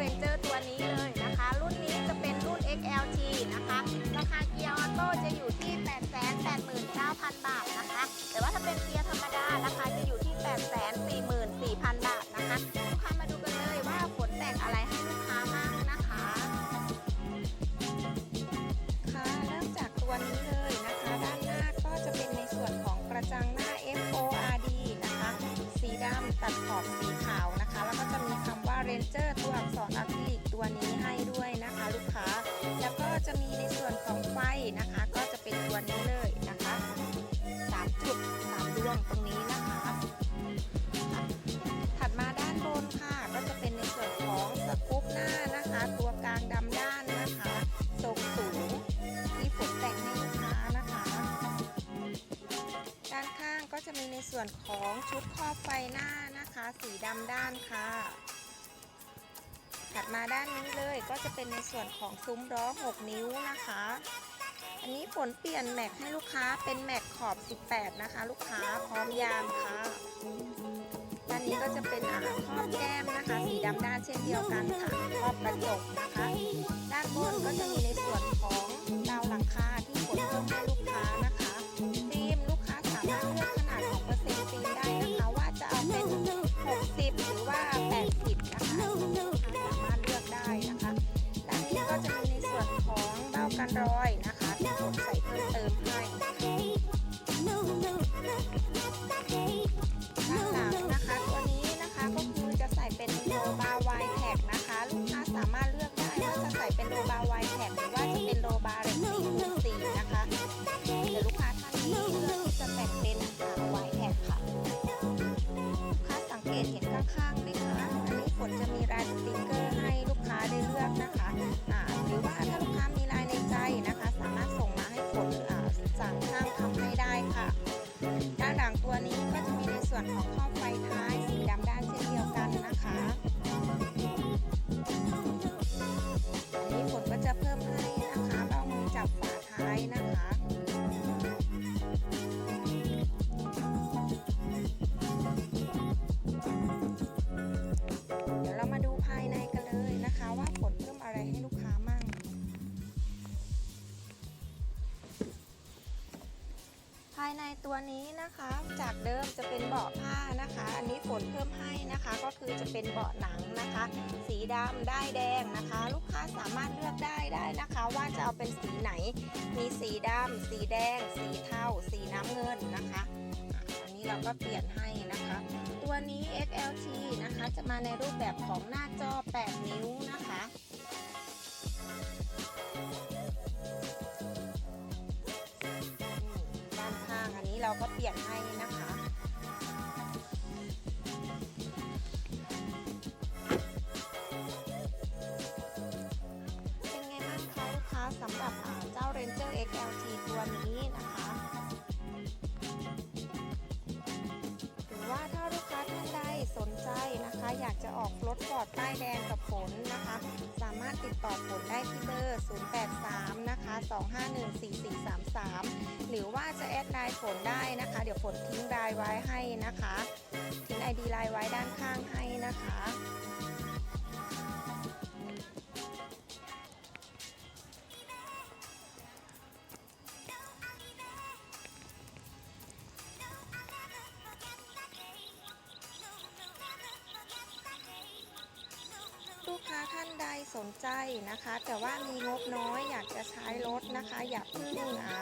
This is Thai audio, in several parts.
Ranger ตัวนี้เลยนะคะ รุ่นนี้จะเป็นรุ่น XLT นะคะราคาเกียร์ วนของชุดครอบไฟหน้านะคะ สีดำด้านค่ะ ถัดมาด้านนี้เลยก็จะเป็นในส่วนของซุ้มล้อ 6 นิ้วนะคะ อันนี้ฝนเปลี่ยนแม็กให้ลูกค้าเป็นแม็กขอบ 18 นะคะ ลูกค้าพร้อมยางค่ะด้านนี้ก็จะเป็นอ่าครอบแก้มนะคะ สีดำด้านเช่นเดียวกันค่ะครอบกระจกนะคะ money. ตัวนี้นะคะจากเดิมจะเป็นเบาะผ้านะคะ อันนี้ฝนเพิ่มให้นะคะ ก็คือจะเป็นเบาะหนังนะคะ สีดำได้แดงนะคะ ลูกค้าสามารถเลือกได้ได้นะคะ ว่าจะเอาเป็นสีไหน มีสีดำสีแดง สีเทาสีน้ำเงินนะคะอะอันนี้เราก็เปลี่ยนให้นะคะ ตัวนี้ XLT นะคะจะมาในรูปแบบของหน้าจอ 8 นิ้วนะคะ เราก็เปลี่ยนให้นะคะเป็นไงบ้างคะลูกค้าสำหรับเจ้า Ranger XLT ตัวนี้นะคะ หรือว่าถ้าลูกค้าท่านใดสนใจนะคะ อยากจะออกรถปลอดป้ายแดงกับฝนนะคะ สามารถติดต่อฝนได้ที่เบอร์ 083 นะคะ 2514433 หรือว่าจะแอดไลน์ฝนได้นะคะ เดี๋ยวฝนทิ้งไลน์ไว้ให้นะคะ ทิ้งไอดีไลน์ไว้ด้านข้างให้ สนใจนะคะ แต่ว่ามีงบน้อยอยากจะใช้รถนะคะ อย่าเพิ่งอ่า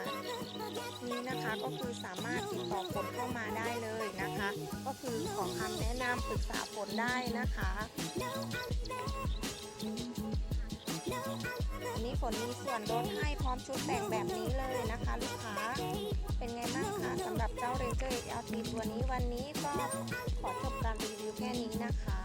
นี้นะคะก็คือสามารถติดต่อฝนเข้ามาได้เลยนะคะ ก็คือขอคำแนะนำปรึกษาฝนได้นะคะอันนี้ฝนมีส่วนลดให้พร้อมชุดแต่งแบบนี้เลยนะคะ ลูกค้า เป็นไงบ้างคะสำหรับเจ้า Ranger XLT ตัวนี้วันนี้ก็ขอจบการรีวิวแค่นี้นะคะ